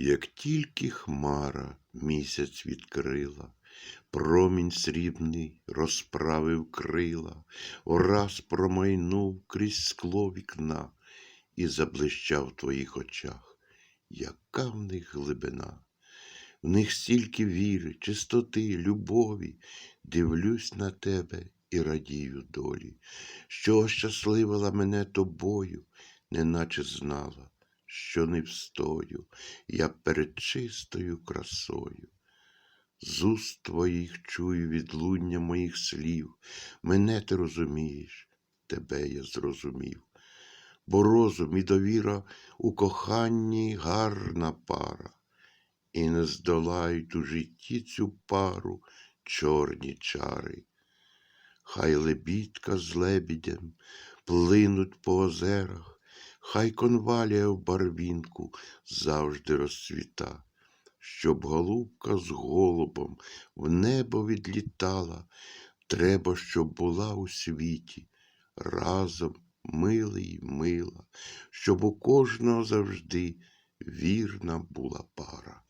Як тільки хмара місяць відкрила, промінь срібний розправив крила, ораз промайнув крізь скло вікна і заблищав в твоїх очах, яка в них глибина. В них стільки віри, чистоти, любові, дивлюсь на тебе і радію долі, що ощасливила мене тобою, неначе знала, що не встою я перед чистою красою. З уст твоїх чую відлуння моїх слів, мене ти розумієш, тебе я зрозумів. Бо розум і довіра у коханні гарна пара, і не здолають у житті цю пару чорні чари. Хай лебідка з лебідем плинуть по озерах, хай конвалія в барвінку завжди розцвіта, щоб голубка з голубом в небо відлітала, треба, щоб була у світі разом милий й мила, щоб у кожного завжди вірна була пара.